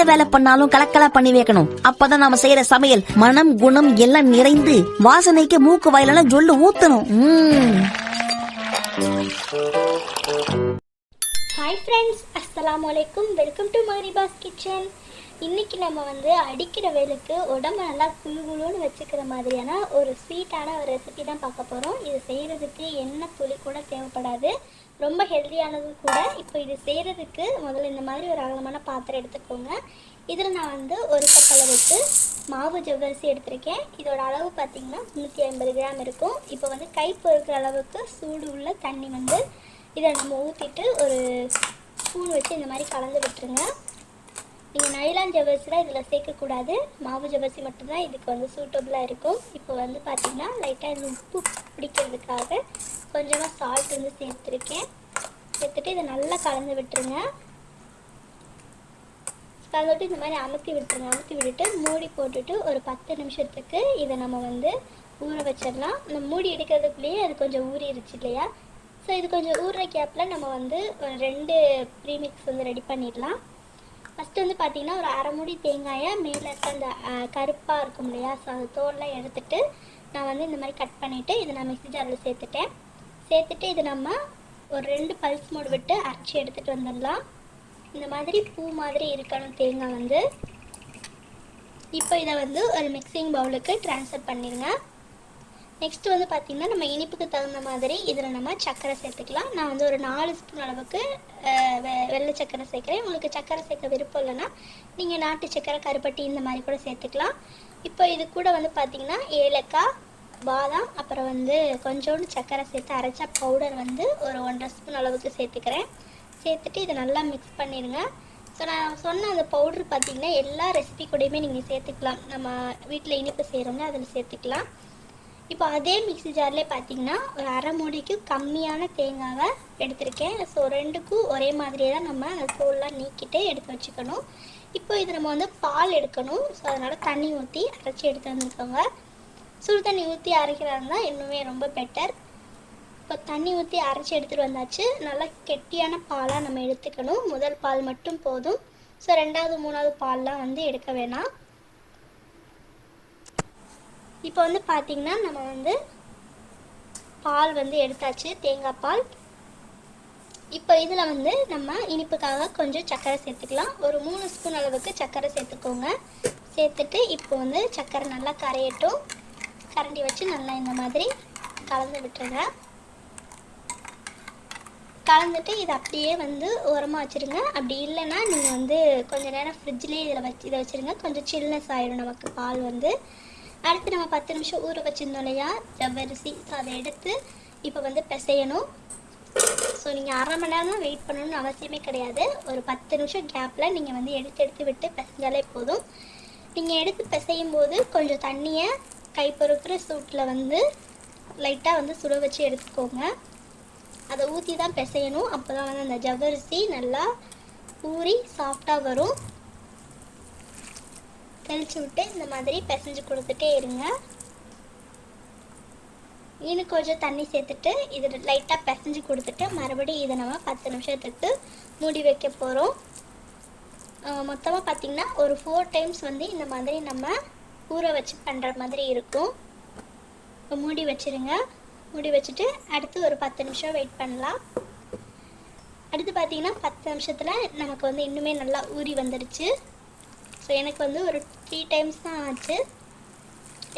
எந்த வேலை பண்ணாலும் கலக்கலா பண்ணி வைக்கணும். அப்பதான் நாம செய்யற சமையல் மனம் குணம் எல்லாம் நிறைந்து வாசனைக்கு மூக்கு வாயிலெல்லாம் ஜொல்லு ஊத்தணும். ஹாய் ஃப்ரெண்ட்ஸ் அஸ்ஸலாமு வலைக்கும் வெல்கம் டு மரிபாஸ் கிச்சன் இன்னைக்கு நம்ம வந்து அடிக்கிற வேலுக்கு உடம்ப நல்லா குளு குளுன்னு வச்சுக்கிற மாதிரியான ஒரு ஸ்வீட்டான ஒரு ரெசிபி தான் பார்க்க போகிறோம் இது செய்கிறதுக்கு என்ன துளி கூட தேவைப்படாது. ரொம்ப ஹெல்த்தியானதும் கூட. இப்போ இது செய்கிறதுக்கு முதல்ல இந்த மாதிரி ஒரு அகலமான பாத்திரம் எடுத்துக்கோங்க. இதில் நான் வந்து ஒரு கப் அளவுக்கு மாவு ஜவ்வரிசி எடுத்திருக்கேன். இதோட அளவு பார்த்தீங்கன்னா முந்நூற்றி ஐம்பது கிராம் இருக்கும். இப்போ வந்து கை பொறுக்கிற அளவுக்கு சூடு உள்ள தண்ணி வந்து இதை நம்ம ஊற்றிட்டு ஒரு ஸ்பூன் வச்சு இந்த மாதிரி கலந்து விட்டுருங்க. நீங்கள் நைலான் ஜவ்வரிசிலாம் இதில் சேர்க்கக்கூடாது மாவு ஜவ்வரிசி மட்டும்தான் இதுக்கு வந்து சூட்டபுளாக இருக்கும். இப்போ வந்து பார்த்திங்கன்னா லைட்டாக இந்த உப்பு பிடிக்கிறதுக்காக கொஞ்சமாக சால்ட் வந்து சேர்த்துருக்கேன். சேர்த்துட்டு இதை நல்லா கலந்து விட்டுருங்க. கலந்துட்டு இந்த மாதிரி அமுத்தி விட்டுருங்க. அமுத்தி விட்டுட்டு மூடி போட்டுட்டு ஒரு பத்து நிமிஷத்துக்கு இதை நம்ம வந்து ஊற வச்சிடலாம். நம்ம மூடி எடுக்கிறதுக்குள்ளேயே அது கொஞ்சம் ஊறிடுச்சு இல்லையா? ஸோ இது கொஞ்சம் ஊறுற கேப்பில் நம்ம வந்து ஒரு ரெண்டு ப்ரீமிக்ஸ் வந்து ரெடி பண்ணிடலாம். ஃபஸ்ட்டு வந்து பார்த்தீங்கன்னா ஒரு அரை மூடி தேங்காயை மேலே இருக்க அந்த கருப்பாக இருக்கும் இல்லையா? ஸோ அது தோல்லாம் எடுத்துட்டு நான் வந்து இந்த மாதிரி கட் பண்ணிவிட்டு இதை நான் மிக்சி ஜாரில் சேர்த்துட்டேன். சேர்த்துட்டு இது நம்ம ஒரு ரெண்டு பல்ஸ் மூடு விட்டு அரைச்சி எடுத்துகிட்டு வந்துடலாம். இந்த மாதிரி பூ மாதிரி இருக்கணும் தேங்காய் வந்து. இப்போ இதை வந்து ஒரு மிக்சிங் பவுலுக்கு ட்ரான்ஸ்ஃபர் பண்ணிடுங்க. நெக்ஸ்ட் வந்து பார்த்திங்கன்னா நம்ம இனிப்புக்கு தகுந்த மாதிரி இதில் நம்ம சர்க்கரை சேர்த்துக்கலாம். நான் வந்து ஒரு நாலு ஸ்பூன் அளவுக்கு வெ- வெள்ளை சர்க்கரை சேர்க்குறேன். உங்களுக்கு சர்க்கரை சேர்க்க விருப்பம் இல்லைன்னா நீங்கள் நாட்டு சர்க்கரை கருப்பட்டி இந்த மாதிரி கூட சேர்த்துக்கலாம். இப்போ இது கூட வந்து பார்த்திங்கன்னா ஏலக்காய் பாதாம் அப்புறம் வந்து கொஞ்சோண்டு சர்க்கரை சேர்த்து அரைச்ச பவுடர் வந்து ஒரு ஒன்றரை ஸ்பூன் அளவுக்கு சேர்த்துக்கிறேன். சேர்த்துட்டு இதை நல்லா மிக்ஸ் பண்ணிடுங்க. ஸோ நான் சொன்ன அந்த பவுடர் பார்த்தீங்கன்னா எல்லா ரெசிபி கூடயுமே நீங்கள் சேர்த்துக்கலாம். நம்ம வீட்டில் இனிப்பு செய்கிறோங்க அதில் சேர்த்துக்கலாம். இப்போ அதே மிக்ஸி ஜார்லேயே பார்த்தீங்கன்னா ஒரு அரை மூடிக்கு கம்மியான தேங்காவை எடுத்திருக்கேன். ஸோ ரெண்டுக்கும் ஒரே மாதிரியே தான் நம்ம அந்த தோல்லாம் நீக்கிட்டு எடுத்து வச்சுக்கணும். இப்போ இது நம்ம வந்து பால் எடுக்கணும். ஸோ அதனால் தண்ணி ஊற்றி அரைச்சி எடுத்து வந்துருக்கோங்க. சுடு தண்ணி ஊற்றி அரைக்கிறாங்கன்னா இன்னுமே ரொம்ப பெட்டர் இப்போ தண்ணி ஊற்றி அரைச்சி எடுத்துகிட்டு வந்தாச்சு. நல்லா கெட்டியான பாலாக நம்ம எடுத்துக்கணும். முதல் பால் மட்டும் போதும். ஸோ ரெண்டாவது மூணாவது பால்லாம் வந்து எடுக்க வேணாம். இப்போ வந்து பார்த்தீங்கன்னா நம்ம வந்து பால் வந்து எடுத்தாச்சு. தேங்காய் பால். இப்போ இதில் வந்து நம்ம இனிப்புக்காக கொஞ்சம் சர்க்கரை சேர்த்துக்கலாம். ஒரு மூணு ஸ்பூன் அளவுக்கு சர்க்கரை சேர்த்துக்கோங்க. சேர்த்துட்டு இப்போ வந்து சர்க்கரை நல்லா கரையட்டும். கரண்டி வச்சு நல்லா இந்த மாதிரி கலந்து விட்டுருங்க. கலந்துட்டு இது அப்படியே வந்து உரமாக வச்சுருங்க. அப்படி இல்லைன்னா நீங்கள் வந்து கொஞ்சம் நேரம் ஃப்ரிட்ஜ்லேயே இதில் வச்சு இதை வச்சுருங்க. கொஞ்சம் சில்னஸ் ஆயிடும் நமக்கு பால் வந்து. அடுத்து நம்ம பத்து நிமிஷம் ஊற வச்சுருந்தோம் இல்லையா ஜவ்வரிசி ஸோ அதை எடுத்து இப்போ வந்து பிசையணும். ஸோ நீங்கள் அரை மணி நேரம் வெயிட் பண்ணணும்னு அவசியமே கிடையாது. ஒரு பத்து நிமிஷம் கேப்பில் நீங்கள் வந்து எடுத்து எடுத்து விட்டு பிசைஞ்சாலே போதும். நீங்கள் எடுத்து பிசையும் போது கொஞ்சம் தண்ணியை கை பொறுக்கிற சூட்டில் வந்து லைட்டாக வந்து சுட வச்சு எடுத்துக்கோங்க. அதை ஊற்றி தான் பிசையணும். அப்போ தான் வந்து அந்த ஜவ்வரிசி நல்லா ஊறி சாஃப்டாக வரும். தெளிச்சு விட்டு இந்த மாதிரி பிசைஞ்சு கொடுத்துட்டே இருங்க. இன்னும் கொஞ்சம் தண்ணி சேர்த்துட்டு இது லைட்டாக பிசைஞ்சு கொடுத்துட்டு மறுபடியும் இதை நம்ம பத்து நிமிஷத்துக்கு மூடி வைக்க போகிறோம் மொத்தமாக பார்த்திங்கன்னா ஒரு ஃபோர் டைம்ஸ் வந்து இந்த மாதிரி நம்ம ஊற வச்சு பண்ணுற மாதிரி இருக்கும். இப்போ மூடி வச்சுருங்க. மூடி வச்சுட்டு அடுத்து ஒரு பத்து நிமிஷம் வெயிட் பண்ணலாம். அடுத்து பார்த்தீங்கன்னா பத்து நிமிஷத்தில் நமக்கு வந்து இன்னுமே நல்லா ஊறி வந்துடுச்சு ஸோ எனக்கு வந்து ஒரு த்ரீ டைம்ஸ் தான் ஆச்சு.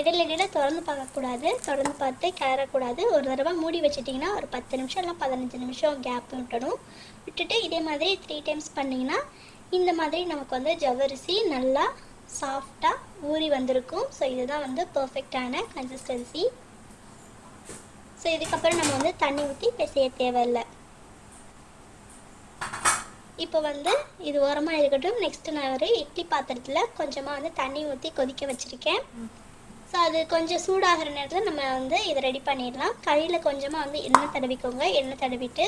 இடையில இடையில திறந்து பார்க்கக்கூடாது. திறந்து பார்த்து கிளறக்கூடாது ஒரு தடவை மூடி வச்சிட்டிங்கன்னா ஒரு பத்து நிமிஷம் இல்லை பதினஞ்சு நிமிஷம் கேப் விட்டணும் விட்டுட்டு இதே மாதிரி த்ரீ டைம்ஸ் பண்ணிங்கன்னா இந்த மாதிரி நமக்கு வந்து ஜவரிசி நல்லா சாஃப்டாக ஊறி வந்திருக்கும். ஸோ இதுதான் வந்து பர்ஃபெக்டான கன்சிஸ்டன்சி ஸோ இதுக்கப்புறம் நம்ம வந்து தண்ணி ஊற்றி பிசைய தேவையில்லை. இப்போ வந்து இது ஓரமாக இருக்கட்டும். நெக்ஸ்ட் நான் ஒரு இட்லி பாத்திரத்தில் கொஞ்சமாக வந்து தண்ணி ஊற்றி கொதிக்க வச்சுருக்கேன். ஸோ அது கொஞ்சம் சூடாகிற நேரத்தில் நம்ம வந்து இதை ரெடி பண்ணிடலாம். கையில் கொஞ்சமாக வந்து எண்ணெய் தடவிக்கோங்க. எண்ணெய் தடவிட்டு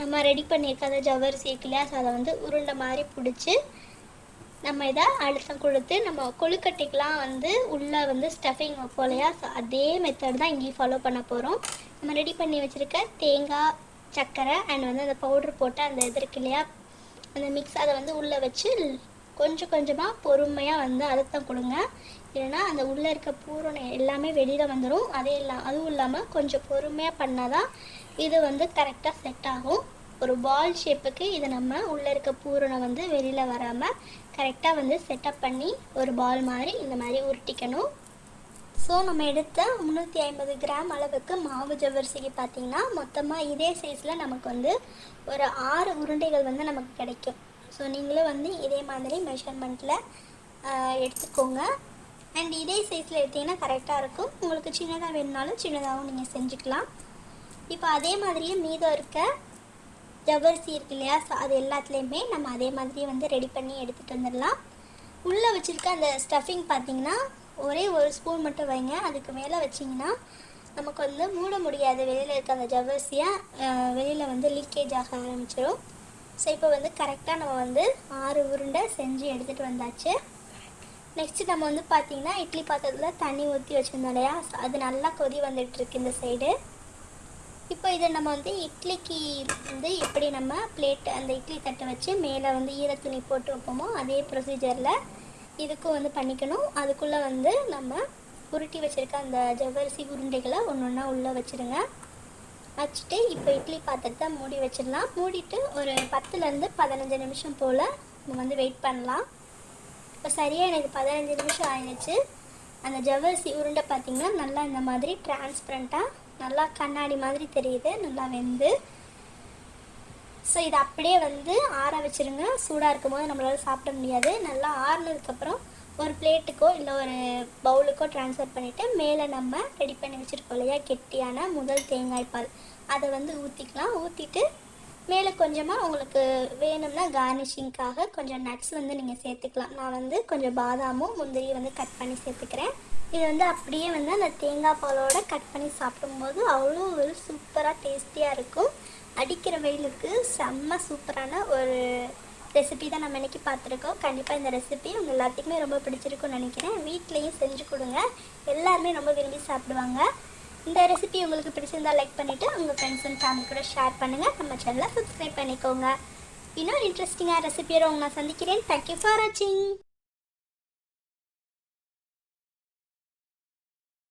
நம்ம ரெடி பண்ணியிருக்காத ஜவ்வரிசி இருக்கு இல்லையா ஸோ அதை வந்து உருண்டை மாதிரி பிடிச்சி நம்ம இதை அழுத்தம் கொடுத்து நம்ம கொழுக்கட்டைக்கெலாம் வந்து உள்ளே வந்து ஸ்டஃபிங் வைப்போம் இல்லையா? ஸோ அதே மெத்தட் தான் இங்கேயும் ஃபாலோ பண்ண போகிறோம் நம்ம ரெடி பண்ணி வச்சுருக்க தேங்காய் சர்க்கரை அண்ட் வந்து அந்த பவுடர் போட்டு அந்த இது இருக்கு இல்லையா? அந்த மிக்ஸ் அதை வந்து உள்ளே வச்சு கொஞ்சம் கொஞ்சமாக பொறுமையாக வந்து அழுத்தம் கொடுங்க. இல்லைன்னா அந்த உள்ளே இருக்க பூரண எல்லாமே வெளியில் வந்துடும் அதே இல்லா அதுவும் இல்லாமல் கொஞ்சம் பொறுமையாக பண்ணால் தான் இது வந்து கரெக்டாக செட் ஆகும். ஒரு பால் ஷேப்புக்கு இதை நம்ம உள்ளே இருக்க பூரணம் வந்து வெளியில் வராமல் கரெக்டாக வந்து செட்டப் பண்ணி ஒரு பால் மாதிரி இந்த மாதிரி உருட்டிக்கணும். ஸோ நம்ம எடுத்த முந்நூற்றி ஐம்பது கிராம் அளவுக்கு மாவு ஜவ்வரிசிக்கு பார்த்தீங்கன்னா மொத்தமாக இதே சைஸில் நமக்கு வந்து ஒரு ஆறு உருண்டைகள் வந்து நமக்கு கிடைக்கும். ஸோ நீங்களும் வந்து இதே மாதிரி மெஷர்மெண்ட்டில் எடுத்துக்கோங்க. அண்ட் இதே சைஸில் எடுத்தீங்கன்னா கரெக்டாக இருக்கும். உங்களுக்கு சின்னதாக வேணுனாலும் சின்னதாகவும் நீங்கள் செஞ்சுக்கலாம். இப்போ அதே மாதிரியே மீதம் இருக்க ஜவ்வரிசி இருக்கு இல்லையா? ஸோ அது எல்லாத்துலேயுமே நம்ம அதே மாதிரி வந்து ரெடி பண்ணி எடுத்துகிட்டு வந்துடலாம். உள்ளே வச்சுருக்க அந்த ஸ்டஃபிங் பார்த்தீங்கன்னா ஒரே ஒரு ஸ்பூன் மட்டும் வைங்க. அதுக்கு மேலே வச்சிங்கன்னா நமக்கு வந்து மூட முடியாது வெளியில் இருக்க அந்த ஜவ்வரிசியை வெளியில் வந்து லீக்கேஜ் ஆக ஆரம்பிச்சிடும் ஸோ இப்போ வந்து கரெக்டாக நம்ம வந்து ஆறு உருண்டை செஞ்சு எடுத்துகிட்டு வந்தாச்சு. நெக்ஸ்ட்டு நம்ம வந்து பார்த்திங்கன்னா இட்லி பாத்திரத்தில் தண்ணி ஊற்றி வச்சுருந்தோம் இல்லையா? அது நல்லா கொதி வந்துட்டுருக்கு இந்த சைடு இப்போ இதை நம்ம வந்து இட்லிக்கு வந்து எப்படி நம்ம பிளேட் அந்த இட்லி தட்டை வச்சு மேலே வந்து ஈரத்துணி போட்டு வைப்போமோ அதே ப்ரொசீஜரில் இதுக்கும் வந்து பண்ணிக்கணும். அதுக்குள்ளே வந்து நம்ம உருட்டி வச்சுருக்க அந்த ஜவ்வரிசி உருண்டைகளை ஒன்று ஒன்றா உள்ளே வச்சுருங்க. வச்சுட்டு இப்போ இட்லி பாத்திரத்தை மூடி வச்சிடலாம். மூடிட்டு ஒரு பத்துலேருந்து பதினஞ்சு நிமிஷம் போல் நம்ம வந்து வெயிட் பண்ணலாம். இப்போ சரியாக எனக்கு பதினஞ்சு நிமிஷம் ஆயிடுச்சு. அந்த ஜவ்வரிசி உருண்டை பார்த்திங்கன்னா நல்லா இந்த மாதிரி டிரான்ஸ்பரண்ட்டாக நல்லா கண்ணாடி மாதிரி தெரியுது நல்லா வெந்து. ஸோ இதை அப்படியே வந்து ஆற வச்சிருங்க. சூடாக இருக்கும் போது நம்மளால் சாப்பிட முடியாது. நல்லா ஆறுனதுக்கப்புறம் ஒரு பிளேட்டுக்கோ இல்லை ஒரு பவுலுக்கோ ட்ரான்ஸ்ஃபர் பண்ணிவிட்டு மேலே நம்ம ரெடி பண்ணி வச்சுருக்கோம் இல்லையா கெட்டியான முதல் தேங்காய் பால். அதை வந்து ஊற்றிக்கலாம் ஊற்றிட்டு மேலே கொஞ்சமாக உங்களுக்கு வேணும்னா கார்னிஷிங்க்காக கொஞ்சம் நட்ஸ் வந்து நீங்கள் சேர்த்துக்கலாம். நான் வந்து கொஞ்சம் பாதாமும் முந்திரியும் வந்து கட் பண்ணி சேர்த்துக்கிறேன். இது வந்து அப்படியே வந்து அந்த தேங்காய் பாலோட கட் பண்ணி சாப்பிடும்போது அவ்வளோ ஒரு சூப்பராக டேஸ்டியாக இருக்கும். அடிக்கிற வெயிலுக்கு செம்ம சூப்பரான ஒரு ரெசிபி தான் நம்ம இன்னைக்கு பார்த்துருக்கோம். கண்டிப்பாக இந்த ரெசிபி உங்கள் எல்லாத்துக்குமே ரொம்ப பிடிச்சிருக்கும்னு நினைக்கிறேன். வீட்லேயும் செஞ்சு கொடுங்க. எல்லாருமே ரொம்ப விரும்பி சாப்பிடுவாங்க. இந்த ரெசிபி உங்களுக்கு பிடிச்சிருந்தா லைக் பண்ணிவிட்டு உங்கள் ஃப்ரெண்ட்ஸ் அண்ட் ஃபேமிலி கூட ஷேர் பண்ணுங்கள் நம்ம சேனலை சப்ஸ்கிரைப் பண்ணிக்கோங்க. இன்னொரு இன்ட்ரெஸ்டிங்காக ரெசிபியோட உங்களை சந்திக்கிறேன். தேங்க்யூ ஃபார் வாட்சிங்